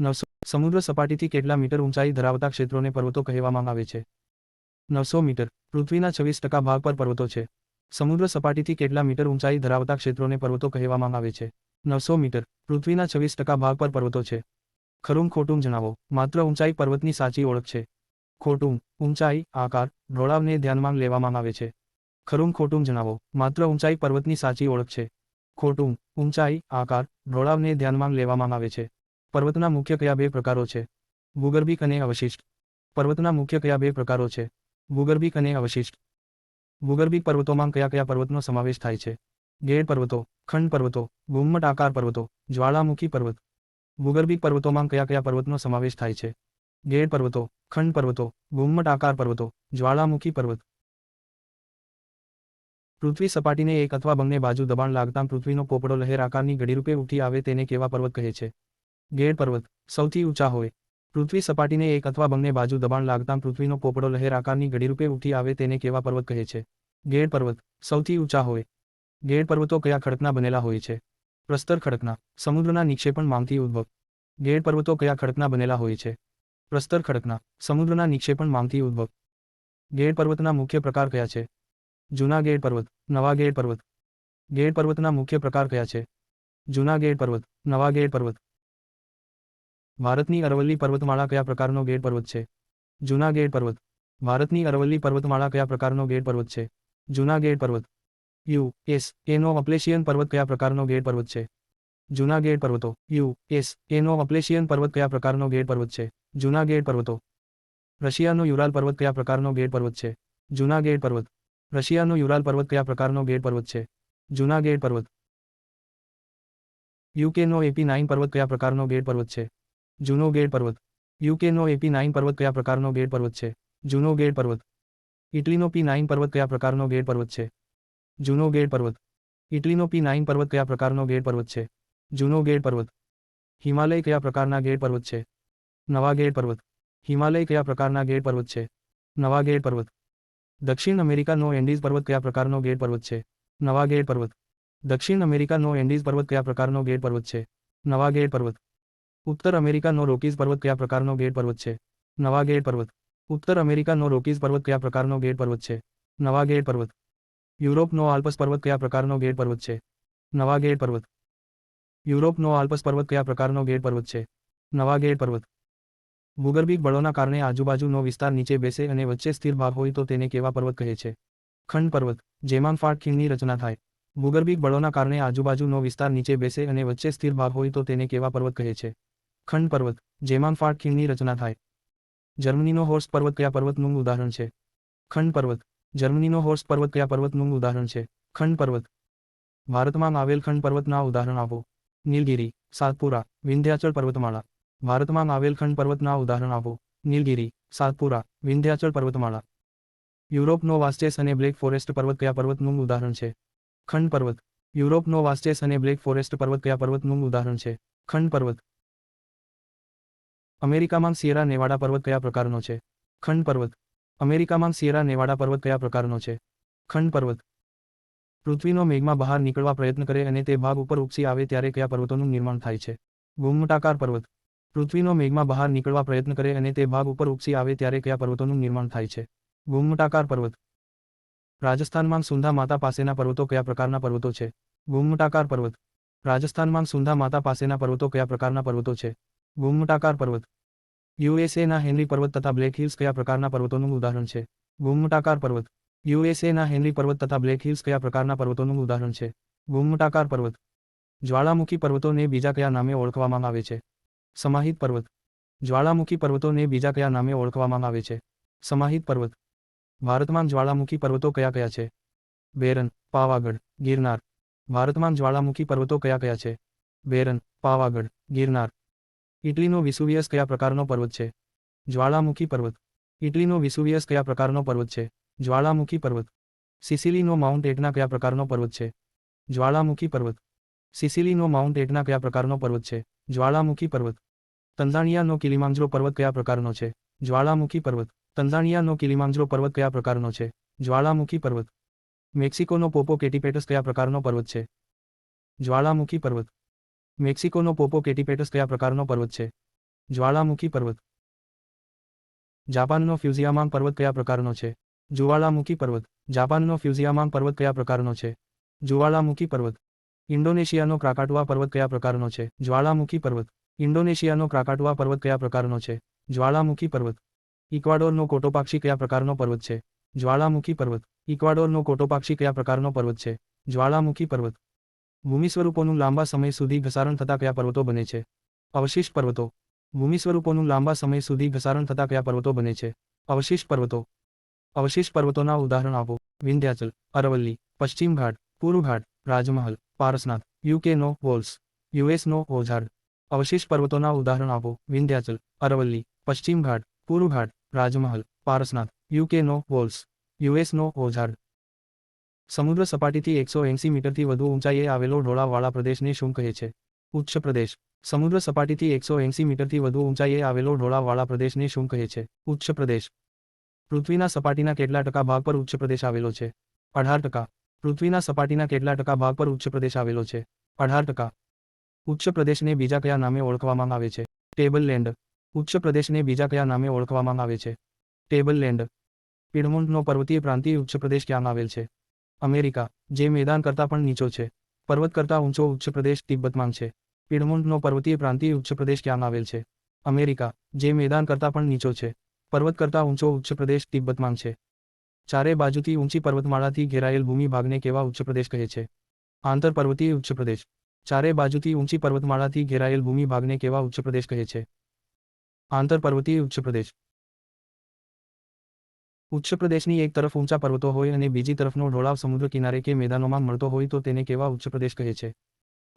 નવસો સમુદ્ર સપાટીથી કેટલા મીટર ઊંચાઈ ધરાવતા ક્ષેત્રોને પર્વતો કહેવામાં આવે છે? નવસો મીટર, પૃથ્વીના છવ્વીસ ટકા ભાગ પર પર્વતો છે. સમુદ્ર સપાટીથી કેટલા મીટર ઊંચાઈ ધરાવતા ક્ષેત્રોને પર્વતો કહેવામાં આવે છે? નવસો મીટર, પૃથ્વીના છવ્વીસ ટકા ભાગ પર પર્વતો છે. ખરું ખોટું જણાવો, માત્ર ઊંચાઈ પર્વતની સાચી ઓળખ છે. ખોટું, ઊંચાઈ, આકાર, ઢોળાવને ધ્યાનમાં લેવામાં આવે છે. ખરું ખોટું જણાવો, માત્ર ઊંચાઈ પર્વતની સાચી ઓળખ છે. ખોટું, ઊંચાઈ, આકાર, ઢોળાવને ધ્યાનમાં લેવામાં આવે છે. પર્વતના મુખ્ય કયા બે પ્રકારો છે? ભૂગર્ભિક અને અવશિષ્ટ. પર્વતના મુખ્ય કયા બે પ્રકારો છે? ભૂગર્ભિક અને અવશિષ્ટ. ભૂગર્ભિક પર્વતોમાં કયા કયા પર્વતનો સમાવેશ થાય છે? ગેડ પર્વતો, ખંડ પર્વતો, ગુમ્મટ આકાર પર્વતો, જ્વાળામુખી પર્વત. ભૂગર્ભિક પર્વતોમાં કયા કયા પર્વતનો સમાવેશ થાય છે? ગેડ પર્વતો, ખંડ પર્વતો, ગુમ્મટ આકાર પર્વતો, જ્વાળામુખી પર્વત. પૃથ્વી સપાટીને એક અથવા બંને બાજુ દબાણ લાગતાં પૃથ્વીનો પોપડો લહેર આકારની ઘડીરૂપે ઉઠી આવે તેને કેવા પર્વત કહે છે? ગેડ પર્વત, સૌથી ઊંચા હોય. પૃથ્વી સપાટીને એક અથવા બંને બાજુ દબાણ લાગતાં પૃથ્વીનો પોપડો લહેર આકારની ઘડીરૂપે ઉઠી આવે તેને કેવા પર્વત કહે છે? ગેડ પર્વત, સૌથી ઊંચા હોય. ગેડ પર્વતો કયા ખડકના બનેલા હોય છે? પ્રસ્તર ખડકના, સમુદ્રના નિક્ષેપણ માંગથી ઉદ્ભવ. ગેડ પર્વતો કયા ખડકના બનેલા હોય છે? પ્રસ્તર ખડકના, સમુદ્રના નિક્ષેપણ માંગથી ઉદ્ભવ. ગેડ પર્વતના મુખ્ય પ્રકાર કયા છે? જૂના ગેડ પર્વત, નવા ગેડ પર્વત. ગેડ પર્વતના મુખ્ય પ્રકાર કયા છે? જૂના ગેડ પર્વત, નવા ગેડ પર્વત. ભારતની અરવલ્લી પર્વતમાળા કયા પ્રકારનો ગેડ પર્વત છે? જૂના ગેડ પર્વત. ભારતની અરવલ્લી પર્વતમાળા કયા પ્રકારનો ગેડ પર્વત છે? જૂના ગેડ પર્વત. યુ. એસ. એનો અપ્લેશિયન પર્વત કયા પ્રકારનો ગેડ પર્વત છે? જૂના ગેડ પર્વતો. યુ. એસ. એનો અપ્લેશિયન પર્વત કયા પ્રકારનો ગેડ પર્વત છે? જૂના ગેડ પર્વતો. રશિયાનો યુરાલ પર્વત કયા પ્રકારનો ગેડ પર્વત છે? જૂના ગેડ પર્વત. રશિયાનો યુરાલ પર્વત કયા પ્રકારનો ગેડ પર્વત છે? જૂના ગેડ પર્વત. યુકેનો એપી નાઇન પર્વત કયા પ્રકારનો ગેડ પર્વત છે? જૂનો ગેડ પર્વત. યુકેનો એપી નાઇન પર્વત કયા પ્રકારનો ગેડ પર્વત છે? જૂનો ગેડ પર્વત. ઇટલીનો પી નાઇન પર્વત કયા પ્રકારનો ગેડ પર્વત છે? જૂનો ગેડ પર્વત. ઇટલીનો પી નાઇન પર્વત કયા પ્રકારનો ગેડ પર્વત છે? જૂનો ગેડ પર્વત. હિમાલય કયા પ્રકારના ગેડ પર્વત છે? નવા ગેડ પર્વત. હિમાલય કયા પ્રકારના ગેડ પર્વત છે? નવા ગેડ પર્વત. દક્ષિણ અમેરિકાનો એન્ડીઝ પર્વત કયા પ્રકારનો ગેડ પર્વત છે? નવા ગેડ પર્વત. દક્ષિણ અમેરિકાનો એન્ડીઝ પર્વત કયા પ્રકારનો ગેડ પર્વત છે? નવા ગેડ પર્વત. ઉત્તર અમેરિકાનો રોકીઝ પર્વત કયા પ્રકારનો ગેટ પર્વત છે? નવા ગેટ પર્વત. ઉત્તર અમેરિકાનો રોકીઝ પર્વત કયા પ્રકારનો ગેટ પર્વત છે? નવા ગેટ પર્વત. યુરોપનો આલ્પસ પર્વત કયા પ્રકારનો ગેટ પર્વત છે? નવા ગેટ પર્વત. યુરોપનો આલ્પસ પર્વત કયા પ્રકારનો ગેટ પર્વત છે? નવા ગેટ પર્વત. ભૂગર્ભિક બળોના કારણે આજુબાજુનો વિસ્તાર નીચે બેસે અને વચ્ચે સ્થિર ભાગ હોય તો તેને કેવા પર્વત કહે છે? ખંડ પર્વત. જેમાં ફાટ ખીણની રચના થાય. ભૂગર્ભિક બળોના કારણે આજુબાજુનો વિસ્તાર નીચે બેસે અને વચ્ચે સ્થિર ભાગ હોય તો તેને કેવા પર્વત કહે છે? ખંડ પર્વત, જેમાં ફાટ ખીણની રચના થાય. જર્મનીનો હોર્સ પર્વત કયા પર્વતનું ઉદાહરણ છે? ખંડ પર્વત, જર્મનીનો હોર્સ પર્વત કયા પર્વતનું ઉદાહરણ છે? ખંડ પર્વત. ભારતમાં આવેલ ખંડ પર્વતના ઉદાહરણ આપો. નીલગિરી, સાતપુરા, વિંધ્યાચળ પર્વતમાળા. ભારતમાં આવેલ ખંડ પર્વતના ઉદાહરણ આપો. નીલગિરી, સાતપુરા, વિંધ્યાચળ પર્વતમાળા. યુરોપનો વાસ્ટેસ અને બ્લેક ફોરેસ્ટ પર્વત કયા પર્વતનું ઉદાહરણ છે? ખંડ પર્વત. યુરોપનો વાસ્ટેસ અને બ્લેક ફોરેસ્ટ પર્વત કયા પર્વતનું ઉદાહરણ છે? ખંડ પર્વત. અમેરિકામાં સિયેરા નેવાડા પર્વત કયા પ્રકારનો છે? ખંડ પર્વત. અમેરિકામાં સિયેરા નેવાડા પર્વત કયા પ્રકારનો છે? ખંડ પર્વત. પૃથ્વીનો મેઘમાં બહાર નીકળવા પ્રયત્ન કરે અને તે ભાગ ઉપર ઉપસી આવે ત્યારે કયા પર્વતોનું નિર્માણ થાય છે? ગુમટાકાર પર્વત. પૃથ્વીનો મેઘમાં બહાર નીકળવા પ્રયત્ન કરે અને તે ભાગ ઉપર ઉપસી આવે ત્યારે કયા પર્વતોનું નિર્માણ થાય છે? ગુમટાકાર પર્વત. રાજસ્થાનમાં સુંધા માતા પાસેના પર્વતો કયા પ્રકારના પર્વતો છે? ગુમટાકાર પર્વત. રાજસ્થાનમાં સુંધા માતા પાસેના પર્વતો કયા પ્રકારના પર્વતો છે? ગુમ્મટાકાર પર્વત. યુએસએના હેનરી પર્વત તથા બ્લેક હિલ્સ કયા પ્રકારના પર્વતોનું ઉદાહરણ છે? ગુમ્મટાકાર પર્વત. યુએસએના હેનરી પર્વત તથા બ્લેક હિલ્સ કયા પ્રકારના પર્વતોનું ઉદાહરણ છે? ગુમ્મટાકાર પર્વત. જ્વાળામુખી પર્વતોને બીજા કયા નામે ઓળખવામાં આવે છે? સમાહિત પર્વત. જ્વાળામુખી પર્વતોને બીજા કયા નામે ઓળખવામાં આવે છે? સમાહિત પર્વત. ભારતમાં જ્વાળામુખી પર્વતો કયા કયા છે? બેરન, પાવાગઢ, ગિરનાર. ભારતમાં જ્વાળામુખી પર્વતો કયા કયા છે? બેરન, પાવાગઢ, ગિરનાર. ઇટલીનો વિસુવિયસ કયા પ્રકારનો પર્વત છે? જ્વાળામુખી પર્વત. ઇટલીનો વિસુવિયસ કયા પ્રકારનો પર્વત છે? જ્વાળામુખી પર્વત. સિસિલીનો માઉન્ટ એટના કયા પ્રકારનો પર્વત છે? જ્વાળામુખી પર્વત. સિસિલીનો માઉન્ટ એટના કયા પ્રકારનો પર્વત છે? જ્વાળામુખી પર્વત. તંજાણિયાનો કિલિમાંજરો પર્વત કયા પ્રકારનો છે? જ્વાળામુખી પર્વત. તંજાણિયાનો કિલિમાંજરો પર્વત કયા પ્રકારનો છે? જ્વાળામુખી પર્વત. મેક્સિકોનો પોપો કેટીપેટસ કયા પ્રકારનો પર્વત છે? જ્વાળામુખી પર્વત. મેક્સિકોનો પોપો કેટીપેટસ કયા પ્રકારનો પર્વત છે? જ્વાળામુખી પર્વત. જાપાનનો ફ્યુઝિયામાંગ પર્વત કયા પ્રકારનો છે? જ્વાળામુખી પર્વત. જાપાનનો ફ્યુઝિયામાંગ પર્વત કયા પ્રકારનો છે? જ્વાળામુખી પર્વત. ઇન્ડોનેશિયાનો ક્રાકાટુઆ પર્વત કયા પ્રકારનો છે? જ્વાળામુખી પર્વત. ઇન્ડોનેશિયાનો ક્રાકાટુઆ પર્વત કયા પ્રકારનો છે? જ્વાળામુખી પર્વત. ઇક્વાડોરનો કોટોપાક્ષી કયા પ્રકારનો પર્વત છે? જ્વાળામુખી પર્વત. ઇક્વાડોરનો કોટોપાક્ષી કયા પ્રકારનો પર્વત છે? જ્વાળામુખી પર્વત. ભૂમિ સ્વરૂપોનું લાંબા સમય સુધી ઘસારણ થતા કયા પર્વતો બને છે? અવશિષ્ટ પર્વતો. ભૂમિ સ્વરૂપોનું લાંબા સમય સુધી ઘસારણ થતા કયા પર્વતો બને છે? અવશિષ્ટ પર્વતો. અવશિષ્ટ પર્વતોના ઉદાહરણ આપો. વિંધ્યાચલ, અરવલ્લી, પશ્ચિમ ઘાટ, પૂર્વ ઘાટ, રાજમહલ, પારસનાથ યુકેનો વોલ્સ, યુએસ નો ઓઝાડ અવશિષ્ટ પર્વતોના ઉદાહરણ આપો. વિંધ્યાચલ, અરવલ્લી, પશ્ચિમ ઘાટ, પૂર્વ ઘાટ, રાજમહલ, પારસનાથ યુકેનો વોલ્સ યુએસનો ઓઝાડ સમુદ્ર સપાટીથી એકસો એંસી મીટરથી વધુ ઊંચાઈએ આવેલો ઢોળાવવાળા પ્રદેશને શું કહે છે? ઉચ્ચ પ્રદેશ. સમુદ્ર સપાટીથી એકસો એંસી મીટરથી વધુ ઊંચાઈએ આવેલો ઢોળાવવાળા પ્રદેશને શું કહે છે? ઉચ્ચ પ્રદેશ. પૃથ્વીના સપાટીના કેટલા ટકા ભાગ પર ઉચ્ચ પ્રદેશ આવેલો છે? અઢાર ટકા. પૃથ્વીના સપાટીના કેટલા ટકા ભાગ પર ઉચ્ચ પ્રદેશ આવેલો છે? અઢાર ટકા. ઉચ્ચ પ્રદેશને બીજા કયા નામે ઓળખવામાં આવે છે? Table land. ઉચ્ચ પ્રદેશને બીજા કયા નામે ઓળખવામાં આવે છે? Table land. પિડમોન્ટનો પર્વતીય પ્રાંતીય ઉચ્ચ પ્રદેશ ક્યાં આવેલ છે? અમેરિકા, જે મેદાન કરતાં પણ નીચો છે. પર્વત કરતાં ઊંચો ઉચ્ચ પ્રદેશ તિબ્બતમાં છે. પિડમોન્ટનો પર્વતીય પ્રાંતીય ઉચ્ચ પ્રદેશ ક્યાં આવેલ છે? અમેરિકા, જે મેદાન કરતાં પણ નીચો છે. પર્વત કરતાં ઊંચો ઉચ્ચ પ્રદેશ તિબ્બતમાં છે. ચારે બાજુથી ઊંચી પર્વતમાળાથી ઘેરાયેલ ભૂમિ ભાગને કેવા ઉચ્ચ પ્રદેશ કહે છે? આંતર પર્વતીય ઉચ્ચ પ્રદેશ. ચારે બાજુથી ઊંચી પર્વતમાળાથી ઘેરાયેલ ભૂમિ ભાગને કેવા ઉચ્ચ પ્રદેશ કહે છે? આંતર પર્વતીય ઉચ્ચ પ્રદેશ. ઉચ્ચ પ્રદેશની એક તરફ ઊંચા પર્વતો હોય અને બીજી તરફનો ઢોળાવ સમુદ્ર કિનારે કે મેદાનોમાં મળતો હોય તો તેને કેવા ઉચ્ચ પ્રદેશ કહે છે?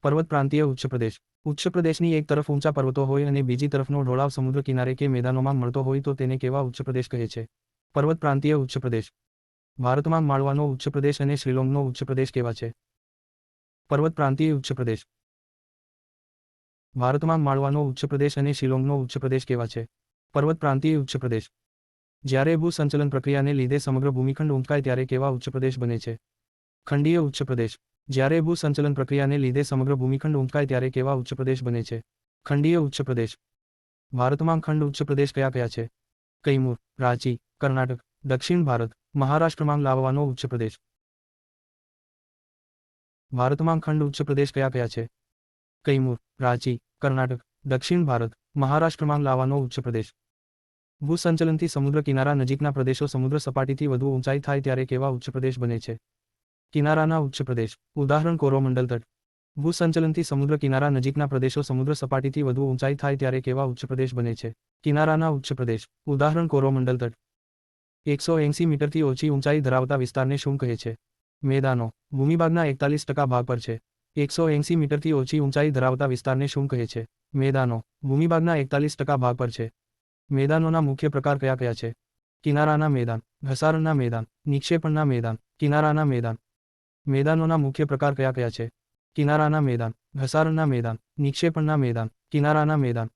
પર્વત પ્રાંતીય ઉચ્ચ પ્રદેશ. ઉચ્ચ પ્રદેશની એક તરફ ઊંચા પર્વતો હોય અને બીજી તરફનો ઢોળાવ સમુદ્ર કિનારે કે મેદાનોમાં મળતો હોય તો તેને કેવા ઉચ્ચ પ્રદેશ કહે છે? પર્વત પ્રાંતીય ઉચ્ચ પ્રદેશ. ભારતમાં માળવાનો ઉચ્ચ પ્રદેશ અને શ્રીલોંગનો ઉચ્ચ પ્રદેશ કેવા છે? પર્વત પ્રાંતીય ઉચ્ચ પ્રદેશ. ભારતમાં માળવાનો ઉચ્ચ પ્રદેશ અને શિલોંગનો ઉચ્ચ પ્રદેશ કેવા છે? પર્વત પ્રાંતીય ઉચ્ચ પ્રદેશ. જ્યારે ભૂસંચલન પ્રક્રિયાને લીધે સમગ્ર ભૂમિખંડ ઊંચકાય ત્યારે કેવા ઉચ્ચ પ્રદેશ બને છે? ખંડીય ઉચ્ચ પ્રદેશ. જ્યારે ભૂસંચલન પ્રક્રિયાને લીધે સમગ્ર ભૂમિખંડ ઊંચકાય ત્યારે કેવા ઉચ્ચપ્રદેશ બને છે? ખંડીય ઉચ્ચ પ્રદેશ. ભારતમાં ખંડ ઉચ્ચ પ્રદેશ કયા કયા છે? કૈમૂર, રાંચી, કર્ણાટક, દક્ષિણ ભારત, મહારાષ્ટ્રમાં લાવવાનો ઉચ્ચપ્રદેશ ભારતમાં ખંડ ઉચ્ચ પ્રદેશ કયા કયા છે? કૈમૂર, રાંચી, કર્ણાટક, દક્ષિણ ભારત, મહારાષ્ટ્રમાં લાવવાનો ઉચ્ચ પ્રદેશ. ભૂસંચલનથી સમુદ્ર કિનારા નજીકના પ્રદેશો સમુદ્ર સપાટીથી વધુ ઊંચાઈ થાય ત્યારે કેવા ઉચ્ચ પ્રદેશ બને છે? કિનારાના ઉચ્ચ પ્રદેશ. ઉદાહરણ કોરોમંડલ તટ. ભૂસંચલનથી સમુદ્ર કિનારા નજીકના પ્રદેશો સમુદ્ર સપાટીથી વધુ ઊંચાઈ થાય ત્યારે કેવા ઉચ્ચ પ્રદેશ બને છે? કિનારાના ઉચ્ચ પ્રદેશ. ઉદાહરણ કોરોમંડલ તટ. એકસો એંસી મીટરથી ઓછી ઊંચાઈ ધરાવતા વિસ્તારને શું કહે છે? મેદાનો. ભૂમિભાગના એકતાલીસ ટકા ભાગ પર છે. એકસો એંસી મીટરથી ઓછી ઊંચાઈ ધરાવતા વિસ્તારને શું કહે છે? મેદાનો. ભૂમિભાગના એકતાલીસ ટકા ભાગ પર છે. મેદાનોના મુખ્ય પ્રકાર કયા કયા છે? કિનારાના મેદાન ઘસારણના મેદાન, નિક્ષેપણના મેદાન, કિનારાના મેદાન. મેદાનોના મુખ્ય પ્રકાર કયા કયા છે? કિનારાના મેદાન ઘસારણના મેદાન, નિક્ષેપણના મેદાન, કિનારાના મેદાન.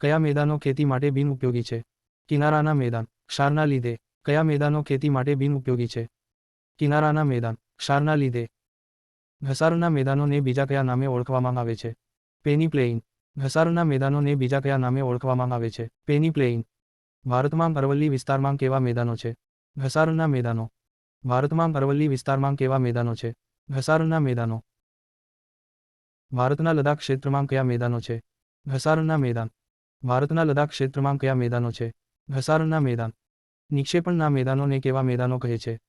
કયા મેદાનો ખેતી માટે બિન ઉપયોગી છે? કિનારાના મેદાન, ક્ષારના લીધે. કયા મેદાનો ખેતી માટે બિન ઉપયોગી છે? કિનારાના મેદાન, ક્ષારના લીધે. ઘસારણના મેદાનોને બીજા કયા નામે ઓળખવામાં આવે છે? પેની પ્લેઇન ઘસારણના મેદાનોને બીજા કયા નામે ઓળખવામાં આવે છે? પેની પ્લેઇંગ ભારતમાં અરવલ્લી વિસ્તારમાં કેવા મેદાનો છે? ઘસારણના મેદાનો. ભારતમાં અરવલ્લી વિસ્તારમાં કેવા મેદાનો છે? ઘસારણના મેદાનો. ભારતના લદાખ ક્ષેત્રમાં કયા મેદાનો છે? ઘસારણના મેદાન. ભારતના લદાખ ક્ષેત્રમાં કયા મેદાનો છે? ઘસારણના મેદાન. નિક્ષેપણના મેદાનોને કેવા મેદાનો કહે છે?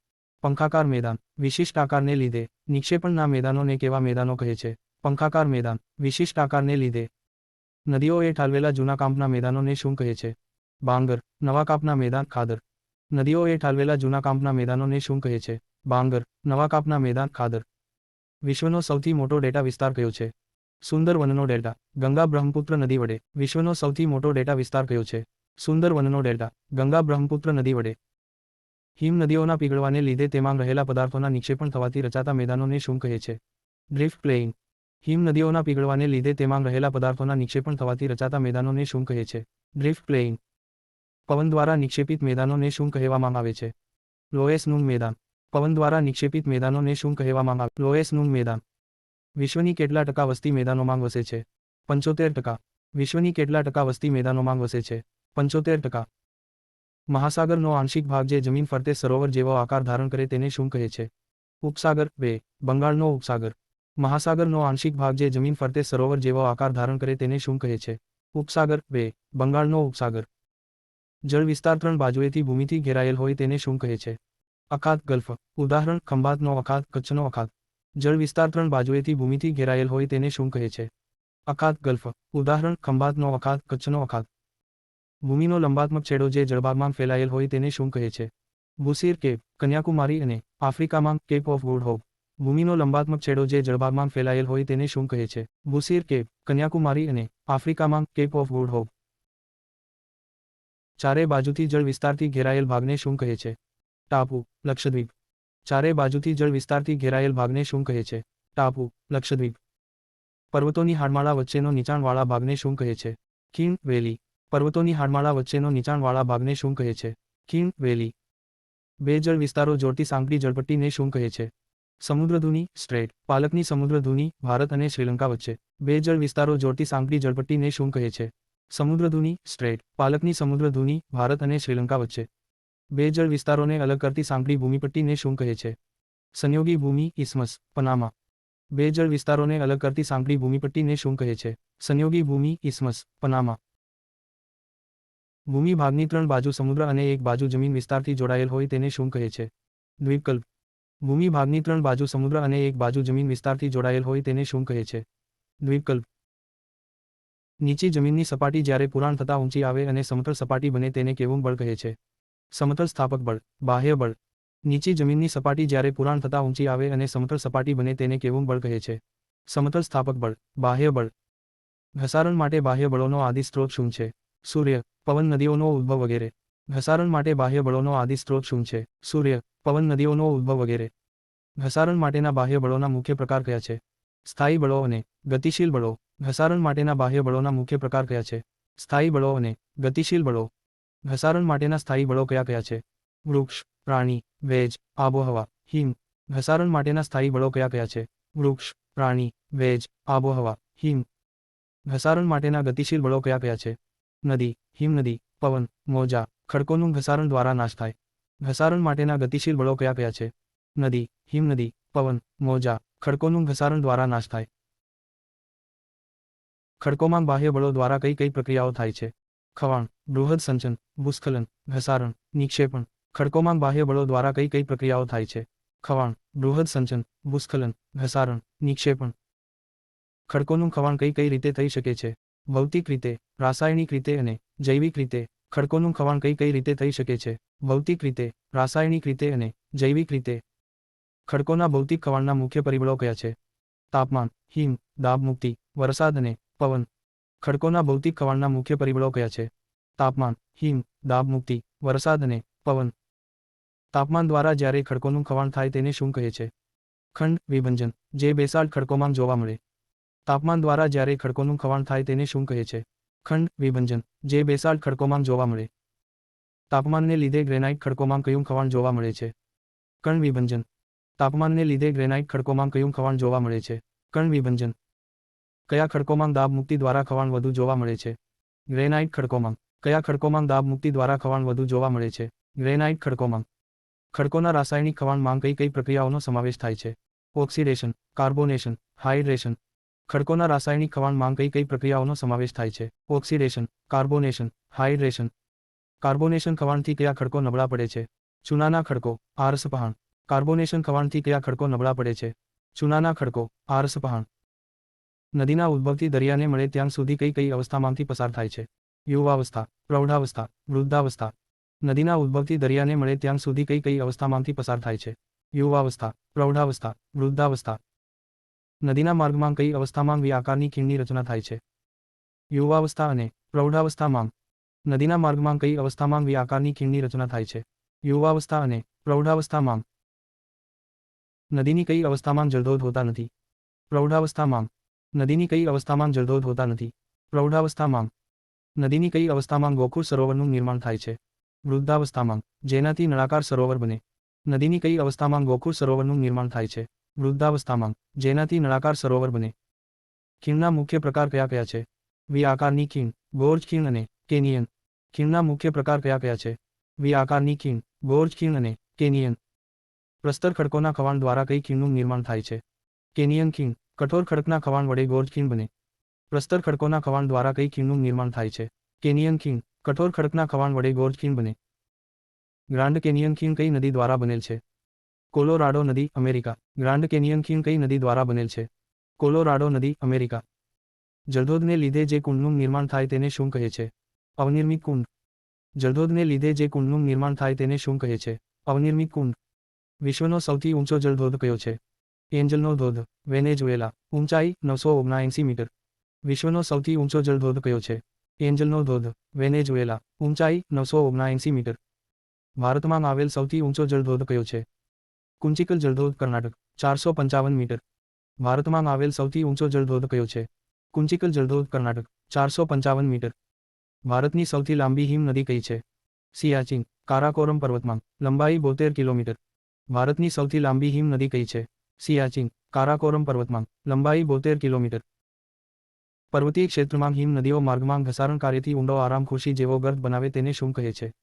પંખાકાર મેદાન. વિશિષ્ટ આકારને લીધે. નિક્ષેપણના મેદાનોને કેવા મેદાનો કહે છે? પંખાકાર મેદાન. વિશિષ્ટ આકારને લીધે. નદીઓએ ઠાલવેલા જૂના કાંપના મેદાનોને શું કહે છે? બાંગર, નવા કાપના મેદાન, ખાદર. નદીઓએ ઠાલવેલા જૂના કાંપના મેદાનોને શું કહે છે? બાંગર, નવા કાપના મેદાન, ખાદર. વિશ્વનો સૌથી મોટો ડેટા વિસ્તાર કયો છે? સુંદર વનનો ડેલ્ટા, ગંગા બ્રહ્મપુત્ર નદી વડે. વિશ્વનો સૌથી મોટો ડેટા વિસ્તાર કયો છે? સુંદર વનનો ડેલ્ટા, ગંગા બ્રહ્મપુત્ર નદી વડે. હિમ નદીઓના પીગળવાને લીધે તેમાં રહેલા પદાર્થોના નિક્ષેપણ થવાથી રચાતા મેદાનોને શું કહે છે? ડ્રિફ્ટ પ્લેઇંગ હિમ નદીઓના પીગળવાને લીધે તેમાં રહેલા પદાર્થોના નિક્ષેપણ થવાથી રચાતા મેદાનોને શું કહે છે. ડ્રિફ્ટ પ્લેઇંગ પવન દ્વારા નિક્ષેપિત મેદાનોને શું કહેવામાં આવે છે. લોએસનું મેદાન. પવન દ્વારા નિક્ષેપિત મેદાનોને શું કહેવામાં આવે. લોએસનું મેદાન. વિશ્વની કેટલા ટકા વસ્તી મેદાનોમાં વસે છે? પંચોતેર ટકા. વિશ્વની કેટલા ટકા વસ્તી મેદાનોમાં વસે છે? પંચોતેર ટકા. મહાસાગરનો આંશિક ભાગ જે જમીન ફરતે સરોવર જેવો આકાર ધારણ કરે તેને શું કહે છે. ઉપસાગર બે. બંગાળનો ઉપસાગર. મહાસાગરનો આંશિક ભાગ જે જમીન ફરતે સરોવર જેવો આકાર ધારણ કરે તેને શું કહે છે. ઉપસાગર બે બંગાળનો ઉપસાગર. જળ વિસ્તાર ત્રણ બાજુએથી ભૂમિથી ઘેરાયેલ હોય તેને શું કહે છે. અખાત, ગલ્ફ. ઉદાહરણ, ખંભાતનો અખાત, કચ્છનો અખાત. જળ વિસ્તાર ત્રણ બાજુએથી ભૂમિથી ઘેરાયેલ હોય તેને શું કહે છે. અખાત, ગલ્ફ. ઉદાહરણ, ખંભાતનો અખાત, કચ્છનો અખાત. ભૂમિનો લંબાત્મક છેડો જે જળભાગમાં ફેલાયેલ હોય તેને શું કહે છે. બુસીર કેપ. કન્યાકુમારી અને આફ્રિકામાં કેપ ઓફ ગુડ હોપ. ભૂમિનો લંબાત્મક છેડો જે જળભાગમાં ફેલાયેલ હોય તેને શું કહે છે? બુસીર કેપ, કન્યાકુમારી અને આફ્રિકામાં કેપ ઓફ ગુડ હોપ. ચારે બાજુથી જળ વિસ્તારથી ઘેરાયેલ ભાગને શું કહે છે? ટાપુ, લક્ષદ્વીપ. ચારે બાજુથી જળ વિસ્તારથી ઘેરાયેલ ભાગને શું કહે છે? ટાપુ, લક્ષદ્વીપ. પર્વતોની હાડમાળા વચ્ચેનો નીચાણવાળા ભાગને શું કહે છે? ખીણ વેલી. પર્વતોની હાડમાળા વચ્ચેનો નીચાણવાળા ભાગને શું કહે છે? ખીણ વેલી. બે જળ વિસ્તારો જોડતી સાંકડી જળપટ્ટીને શું કહે છે? સમુદ્રધુની, સ્ટ્રેટ, પાલકની સમુદ્રધુની, ભારત અને શ્રીલંકા વચ્ચે. બે જળ વિસ્તારો જોડતી સાંકડી જળપટ્ટીને શું કહે છે? સમુદ્રધુની, સ્ટ્રેટ, પાલકની સમુદ્રધુની, ભારત અને શ્રીલંકા વચ્ચે. બે જળ વિસ્તારોને અલગ કરતી સાંકડી ભૂમિપટ્ટીને શું કહે છે? સંયોગી ભૂમિ, ઇસ્મસ, પનામા. બે જળ વિસ્તારોને અલગ કરતી સાંકડી ભૂમિપટ્ટીને શું કહે છે? સંયોગી ભૂમિ, ઇસ્મસ, પનામા. ભૂમિ ભાગની ત્રણ બાજુ સમુદ્ર અને એક બાજુ જમીન વિસ્તારથી જોડાયેલ હોય તેને શું કહે છે? દ્વીપકલ્પ. ભૂમિ ભાગની ત્રણ બાજુ સમુદ્ર અને એક બાજુ જમીન વિસ્તારથી જોડાયેલ હોય તેને શું કહે છે. દ્વીપકલ્પ. નીચી જમીનની સપાટી જ્યારે પુરાણ થતાં ઊંચી આવે અને સમતળ સપાટી બને તેને કેવું બળ કહે છે. સમતળ સ્થાપક બળ, બાહ્ય બળ. નીચી જમીનની સપાટી જ્યારે પુરાણ થતાં ઊંચી આવે અને સમતળ સપાટી બને તેને કેવું બળ કહે છે. સમતળ સ્થાપક બળ, બાહ્ય બળ. ઘસારણ માટે બાહ્ય બળોનો આદિ સ્ત્રોત શું છે? સૂર્ય, પવન નદીઓનો ઉદ્ભવ વગેરે. ઘસારણ માટે બાહ્ય બળોનો આદિ સ્ત્રોત શું છે? સૂર્ય, પવન નદીઓનો ઉદ્ભવ વગેરે. ઘસારણ માટેના બાહ્ય બળોના મુખ્ય પ્રકાર કયા છે? સ્થાયી બળો અને ગતિશીલ બળો. ઘસારણ માટેના બાહ્ય બળોના મુખ્ય પ્રકાર કયા છે? સ્થાયી બળો અને ગતિશીલ બળો. ઘસારણ માટેના સ્થાયી બળો કયા કયા છે? વૃક્ષ, પ્રાણી, વેજ, આબોહવા, હિમ. ઘસારણ માટેના સ્થાયી બળો કયા કયા છે? વૃક્ષ, પ્રાણી, વેજ, આબોહવા, હિમ. ઘસારણ માટેના ગતિશીલ બળો કયા કયા છે? નદી, હિમનદી પવન, મોજા, ખડકોનું ઘસારણ દ્વારા નાશ થાય. ઘસારણ માટેના ગતિશીલ બળો કયા કયા છે? નદી, હિમનદી, પવન, મોજા, ખડકોનું ઘસારણ દ્વારા નાશ થાય. ખડકોમાં બાહ્ય બળો દ્વારા કઈ કઈ પ્રક્રિયાઓ થાય છે? ખવાણ, બૃહદ સંચન, ભૂસ્ખલન, ઘસારણ, નિક્ષેપણ, ખડકોમાં બાહ્ય બળો દ્વારા કઈ કઈ પ્રક્રિયાઓ થાય છે? ખવાણ, બૃહદ સંચન, ભૂસ્ખલન, ઘસારણ, નિક્ષેપણ. ખડકોનું ખવાણ કઈ કઈ રીતે થઈ શકે છે? ભૌતિક રીતે, રાસાયણિક રીતે અને જૈવિક રીતે. ખડકોનું ખવાણ કઈ કઈ રીતે થઈ શકે છે? ભૌતિક રીતે, રાસાયણિક રીતે અને જૈવિક રીતે. ખડકોના ભૌતિક ખવાણના મુખ્ય પરિબળો કયા છે? તાપમાન, હિમ, દાબ મુક્તિ, વરસાદ અને પવન. ખડકોના ભૌતિક ખવાણના મુખ્ય પરિબળો કયા છે? તાપમાન, હિમ, દાબ મુક્તિ, વરસાદ અને પવન. તાપમાન દ્વારા જ્યારે ખડકોનું ખવાણ થાય તેને શું કહે છે? ખંડ, વિભંજન, જે બેસાલ્ટ ખડકોમાં જોવા મળે. તાપમાન દ્વારા જ્યારે ખડકોનું ખવાણ થાય તેને શું કહે છે? ખંડ વિભંજન, જે બેસાલ્ટ ખડકોમાં જોવા મળે. તાપમાનને લીધે ગ્રેનાઇટ ખડકોમાં કયું ખવાણ જોવા મળે છે? કણ વિભંજન. તાપમાનને લીધે ગ્રેનાઇટ ખડકોમાં કયું ખવાણ જોવા મળે છે? કણ વિભંજન. કયા ખડકોમાં દાબ મુક્તિ દ્વારા ખવાણ વધુ જોવા મળે છે? ગ્રેનાઇટ ખડકોમાં. કયા ખડકોમાં દાબ મુક્તિ દ્વારા ખવાણ વધુ જોવા મળે છે? ગ્રેનાઇટ ખડકોમાં. ખડકોના રાસાયણિક ખવાણમાં કઈ કઈ પ્રક્રિયાઓનો સમાવેશ થાય છે? ઓક્સિડેશન, કાર્બોનેશન, હાઇડ્રેશન ખડકોના રાસાયણિક ખવાણમાં કઈ કઈ પ્રક્રિયાઓનો સમાવેશ થાય છે? Oxidation, carbonation, hydration. કાર્બોનેશન ખવાણથી કયા ખડકો નબળા પડે છે? ચૂનાના ખડકો આરસપહાણ કાર્બોનેશન ખવાણથી કયા ખડકો નબળા પડે છે? ચૂનાના ખડકો આરસપહાણ નદીના ઉદ્ભવથી દરિયાને મળે ત્યાં સુધી કઈ કઈ અવસ્થામાંથી પસાર થાય છે? યુવાવસ્થા, પ્રૌઢાવસ્થા, વૃદ્ધાવસ્થા. નદીના ઉદ્ભવથી દરિયાને મળે ત્યાં સુધી કઈ કઈ અવસ્થામાંથી પસાર થાય છે? યુવાવસ્થા, પ્રૌઢાવસ્થા, વૃદ્ધાવસ્થા. નદીના માર્ગમાં કઈ અવસ્થામાં વી આકારની ખીણની રચના થાય છે? યુવાવસ્થા અને પ્રૌઢાવસ્થામાં નદીના માર્ગમાં કઈ અવસ્થામાં વી આકારની ખીણની રચના થાય છે? યુવાવસ્થા અને પ્રૌઢાવસ્થામાં નદીની કઈ અવસ્થામાં જળધોધ હોતા નથી? પ્રૌઢાવસ્થામાં નદીની કઈ અવસ્થામાં જળધોધ હોતા નથી? પ્રૌઢાવસ્થામાં નદીની કઈ અવસ્થામાં ગોકુળ સરોવરનું નિર્માણ થાય છે? વૃદ્ધાવસ્થામાં જેનાથી નળાકાર સરોવર બને. નદીની કઈ અવસ્થામાં ગોકુળ સરોવરનું નિર્માણ થાય છે? વૃદ્ધાવસ્થામાં, જેનાથી નળાકાર સરોવર બને. ખીણના મુખ્ય પ્રકાર કયા કયા છે? વી આકારની ખીણ, ગોર્જ ખીણ અને કેનિયન. ખીણના મુખ્ય પ્રકાર કયા કયા છે? વી આકારની ખીણ, ગોર્જ ખીણ અને કેનિયન. પ્રસ્તર ખડકોના ખવાણ દ્વારા કઈ ખીણનું નિર્માણ થાય છે? કેનિયન ખીણ, કઠોર ખડકના ખવાણ વડે ગોર્જ ખીણ બને. પ્રસ્તર ખડકોના ખવાણ દ્વારા કઈ ખીણનું નિર્માણ થાય છે? કેનિયન ખીણ, કઠોર ખડકના ખવાણ વડે ગોર્જ ખીણ બને. ગ્રાન્ડ કેનિયન ખીણ કઈ નદી દ્વારા બનેલ છે? કોલોરાડો નદી, અમેરિકા. ગ્રાન્ડ કેનિયન ખીણ કઈ નદી દ્વારા બનેલ છે? કોલોરાડો નદી, અમેરિકા. જળધોધને લીધે જે કુંડનું નિર્માણ થાય તેને શું કહે છે? અવનિર્મિત કુંડ. જળધોધને લીધે જે કુંડનું નિર્માણ થાય તેને શું કહે છે? અવનિર્મિત કુંડ. વિશ્વનો સૌથી ઊંચો જળધોધ કયો છે? એન્જલનો ધોધ, વેનેઝુએલા. ઊંચાઈ નવસો ઓગણાએંસી મીટર. વિશ્વનો સૌથી ઊંચો જલધોધ કયો છે? એન્જલનો ધોધ, વેનેઝુએલા. ઊંચાઈ નવસો ઓગણાએંસી મીટર. ભારતમાં આવેલ સૌથી ઊંચો જળધોધ કયો છે? કુંચિકલ જળધોધ કર્ણાટક, ચારસો પંચાવન મીટર. ભારતમાં આવેલ સૌથી ઊંચો જળધોધ કયો છે? કુંચિકલ જળધોધ કર્ણાટક, ચારસો પંચાવન મીટર. ભારતની સૌથી લાંબી હિમ નદી કઈ છે? સિયાચિન, કારાકોરમ પર્વતમાંગ લંબાઈ બોતેર કિલોમીટર. ભારતની સૌથી લાંબી હિમ નદી કઈ છે? સિયાચિન, કારાકોરમ પર્વતમાંગ લંબાઈ બોતેર કિલોમીટર. પર્વતીય ક્ષેત્રમાં હિમ નદીઓ માર્ગમાં ઘસારણ કાર્યથી ઊંડો આરામ ખુશી જેવો ગર્ત બનાવે તેને શું કહે છે.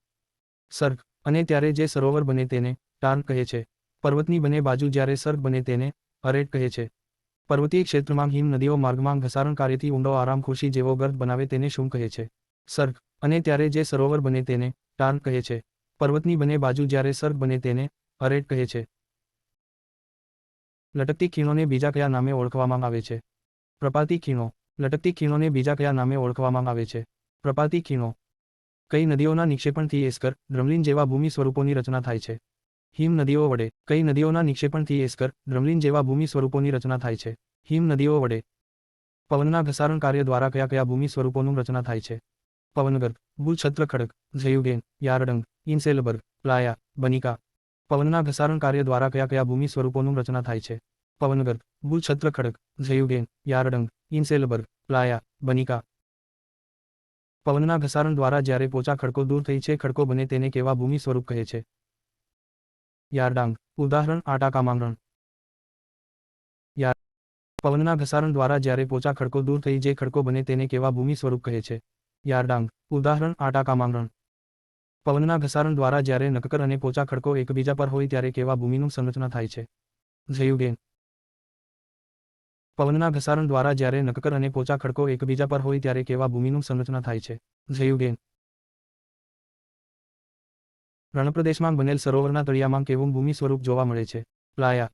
સર્ગ અને ત્યારે જે સરોવર બને તેને ટાર્ન કહે છે. પર્વતની બંને બાજુ જ્યારે સર્ગ બને તેને અરેટ કહે છે. પર્વતીય ક્ષેત્રમાં હિમ નદીઓ માર્ગમાં ઘસારણ કાર્યથી ઊંડો આરામ ખુશી જેવો ગર્ત બનાવે તેને શું કહે છે. સર્ગ અને ત્યારે જે સરોવર બને તેને ટાર્ન કહે છે. પર્વતની બંને બાજુ જ્યારે સર્ગ બને તેને અરેટ કહે છે. લટકતી ખીણોને બીજા કયા નામે ઓળખવામાં આવે છે? પ્રપાતી ખીણો, લટકતી ખીણોને બીજા કયા નામે ઓળખવામાં આવે છે? પ્રપાતી ખીણો. કઈ નદીઓના નિક્ષેપણથી એસ્કર, ડ્રમલિન જેવા ભૂમિ સ્વરૂપોની રચના થાય છે. હિમ નદીઓ વડે, કઈ નદીઓના નિક્ષેપણથી એસ્કર ડ્રમલિન જેવા ભૂમિ સ્વરૂપોની રચના થાય છે. હિમ નદીઓ વડે, પવનના ઘસારણ કાર્ય દ્વારા કયા કયા ભૂમિ સ્વરૂપોનું રચના થાય છે? પવનગર ભૂછત્ર ખડક ઝયુગેન, યારડંગ, ઇન્સેલબર્ગ પ્લાયા બનિકા. પવનના ઘસારણ કાર્ય દ્વારા કયા કયા ભૂમિ સ્વરૂપોનું રચના થાય છે? પવનગર ભૂછત્ર ખડક ઝયુગેન, યારડંગ, ઇન્સેલબર્ગ પ્લાયા બનિકા. પવનના ઘસારણ દ્વારા જ્યારે પોચા ખડકો દૂર થઈ છે, ખડકો બને તેને કેવા ભૂમિ સ્વરૂપ કહે છે? યારડાંગ, ઉદાહરણ આટાકામાંગણ પવનના ઘસારણ દ્વારા જ્યારે પોચા ખડકો દૂર થઈ જે ખડકો બને તેને કેવા ભૂમિ સ્વરૂપ કહે છે? યારડાંગ, ઉદાહરણ આટાકામાંગણ પવનના ઘસારણ દ્વારા જ્યારે નકકર અને પોચા ખડકો એકબીજા પર હોય ત્યારે કેવા ભૂમિનું સંરચના થાય છે? ઝયુગેન. પવનના ઘસારણ દ્વારા જ્યારે નકકર અને પોચા ખડકો એકબીજા પર હોય ત્યારે કેવા ભૂમિનું સંરચના થાય છે? ઝયુગેન. રણપ્રદેશમાં બનેલ સરોવરના તળિયામાં કેવું ભૂમિ સ્વરૂપ જોવા મળે છે? પ્લાયા.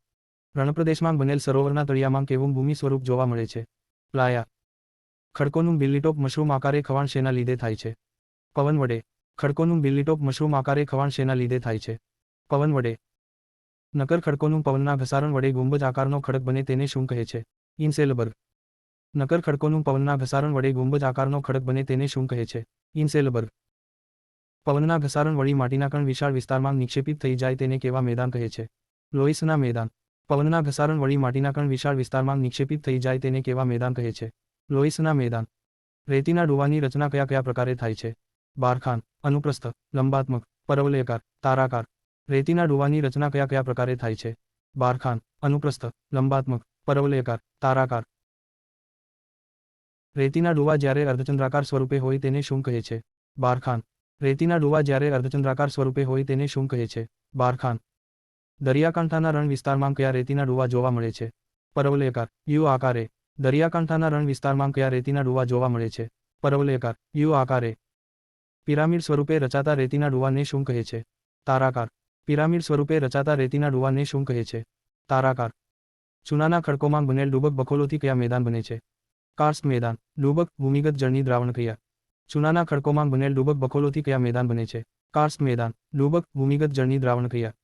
રણપ્રદેશમાં બનેલ સરોવરના તળિયામાં કેવું ભૂમિ સ્વરૂપ જોવા મળે છે? પ્લાયા. ખડકોનું બિલ્લીટોપ મશરૂમ આકારે ખવાણ શેના લીધે થાય છે? પવન વડે ખડકોનું બિલ્લીટોપ મશરૂમ આકારે ખવાણ શેના લીધે થાય છે? પવન વડે નકર ખડકોનું પવનના ઘસારણ વડે ગુંબજ આકારનો ખડક બને તેને શું કહે છે? ઇન્સેલબર્ગ નકર ખડકોનું પવનના ઘસારણ વડે ગુંબજ આકારનો ખડક બને તેને શું કહે છે? ઇન્સેલબર્ગ પવનના ઘસારણ વળી માટીના કણ વિશાળ વિસ્તારમાં નિક્ષેપિત થઈ જાય તેને કેવા મેદાન કહે છે? લોઇસના મેદાન. પવનના ઘસારણ વળી માટીના કણ વિશાળ વિસ્તારમાં નિક્ષેપિત થઈ જાય તેને કેવા મેદાન કહે છે? લોઇસના મેદાન. રેતીના ડોવાની રચના કયા કયા પ્રકારે થાય છે? બારખાન, અનુપ્રસ્થ, લંબાત્મક, પરવલયકાર, તારાકાર. રેતીના ડુવાની રચના કયા કયા પ્રકારે થાય છે? બારખાન, અનુપ્રસ્થ, લંબાત્મક, પરવલયકાર, તારાકાર. રેતીના ડુવા જ્યારે અર્ધચંદ્રાકાર સ્વરૂપે હોય તેને શું કહે છે? બારખાન રેતીના ડૂવા જ્યારે અર્ધચંદ્રાકાર સ્વરૂપે હોય તેને શું કહે છે. બારખાન. દરિયાકાંઠાના રણ વિસ્તારમાં કયા રેતીના ડૂવા જોવા મળે છે? પરવલયકાર યુ આકારે. દરિયાકાંઠાના રણ વિસ્તારમાં કયા રેતીના ડૂવા જોવા મળે છે? પરવલયકાર યુ આકારે. પિરામિડ સ્વરૂપે રચાતા રેતીના ડૂવાને શું કહે છે. તારાકાર. પિરામિડ સ્વરૂપે રચાતા રેતીના ડૂવાને શું કહે છે. તારાકાર. ચૂનાના ખડકોમાં બનેલ ડૂબક બખોલોથી કયા મેદાન બને છે? કાર્સ્ટ મેદાન. ડૂબક, ભૂમિગત જળની દ્રાવણ ક્રિયા. ચૂનાના ખડકોમાં બનેલ ડુબક બખોલોથી કયા મેદાન બને છે? કાર્સ્ટ મેદાન, ડુબક, ભૂમિગત જળની દ્રાવણ ક્રિયા.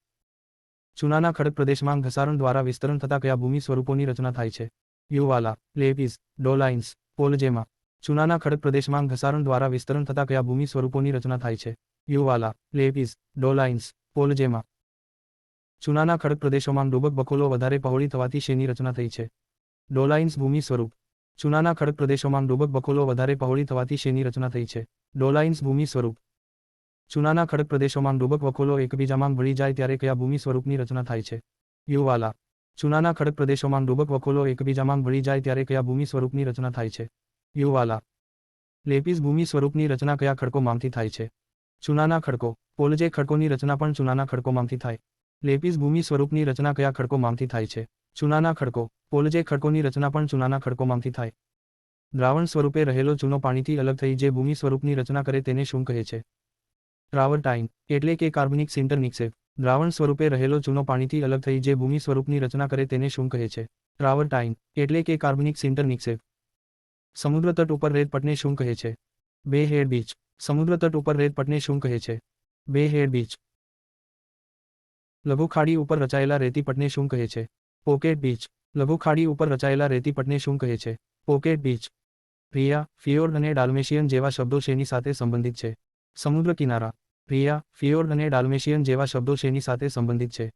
ચૂનાના ખડક પ્રદેશમાં ઘસારણ દ્વારા વિસ્તરણ થતા કયા ભૂમિ સ્વરૂપોની રચના થાય છે? યુવાલા લેપીઝ ડોલાઇન્સ, પોલજેમા. ચૂનાના ખડક પ્રદેશમાં ઘસારણ દ્વારા વિસ્તરણ થતા કયા ભૂમિ સ્વરૂપોની રચના થાય છે? યુવાલા લેપીઝ ડોલાઇન્સ, પોલજેમા. ચૂનાના ખડક પ્રદેશોમાં ડુબક બખોલો વધારે પહોળી થવાથી શેની રચના થઈ છે? ડોલાઇન્સ ભૂમિ સ્વરૂપ. ચૂનાના ખડક પ્રદેશોમાં ડુબક બકોલો વધારે પહોળી થવાથી શેની રચના થઈ છે? ડોલાઇન્સ ભૂમિ સ્વરૂપ. ચૂનાના ખડક પ્રદેશોમાં ડૂબક બખોલો એકબીજામાં ભળી જાય ત્યારે કયા ભૂમિ સ્વરૂપની રચના થાય છે? યુવાલા. ચૂનાના ખડક પ્રદેશોમાં ડૂબક વકોલો એકબીજામાં ભળી જાય ત્યારે કયા ભૂમિ સ્વરૂપની રચના થાય છે? યુવાલા. લેપિસ ભૂમિ સ્વરૂપની રચના કયા ખડકોમાંથી થાય છે? ચૂનાના ખડકો. પોલજે ખડકોની રચના પણ ચૂનાના ખડકોમાંથી થાય. લેપિસ ભૂમિ સ્વરૂપની રચના કયા ખડકોમાંથી થાય છે? ચૂનાના ખડકો. પોલજે ખડકોની રચના પણ ચૂનાના ખડકોમાંથી થાય. દ્રાવણ સ્વરૂપે રહેલો ચૂનો પાણીથી અલગ થઈ જે ભૂમિ સ્વરૂપની રચના કરે તેને શું કહે છે? ટ્રાવરટાઇન એટલે કે કાર્બનિક સિન્ટર નિક્ષેપ દ્રાવણ સ્વરૂપે રહેલો ચૂનો પાણીથી અલગ થઈ જે ભૂમિ સ્વરૂપની રચના કરે તેને શું કહે છે? ટ્રાવરટાઇન એટલે કે કાર્બનિક સિન્ટર નિક્ષેપ સમુદ્ર તટ ઉપર રેતપટને શું કહે છે? બે હેડ બીચ. સમુદ્ર તટ ઉપર રેતપટને શું કહે છે? બે હેડ બીચ. લઘુ ખાડી ઉપર રચાયેલા રેતી પટને શું કહે છે? Pocket beach. લઘુ ખાડી ઉપર રચાયેલા રેતીપટને શું કહે છે? Pocket beach. રિયા ફિયોર્ડ અને ડાલ્મેશિયન જેવા શબ્દો શેની સાથે સંબંધિત છે? સમુદ્ર કિનારા. રિયા ફિયોર્ડ અને ડાલ્મેશિયન જેવા શબ્દો શેની સાથે સંબંધિત છે?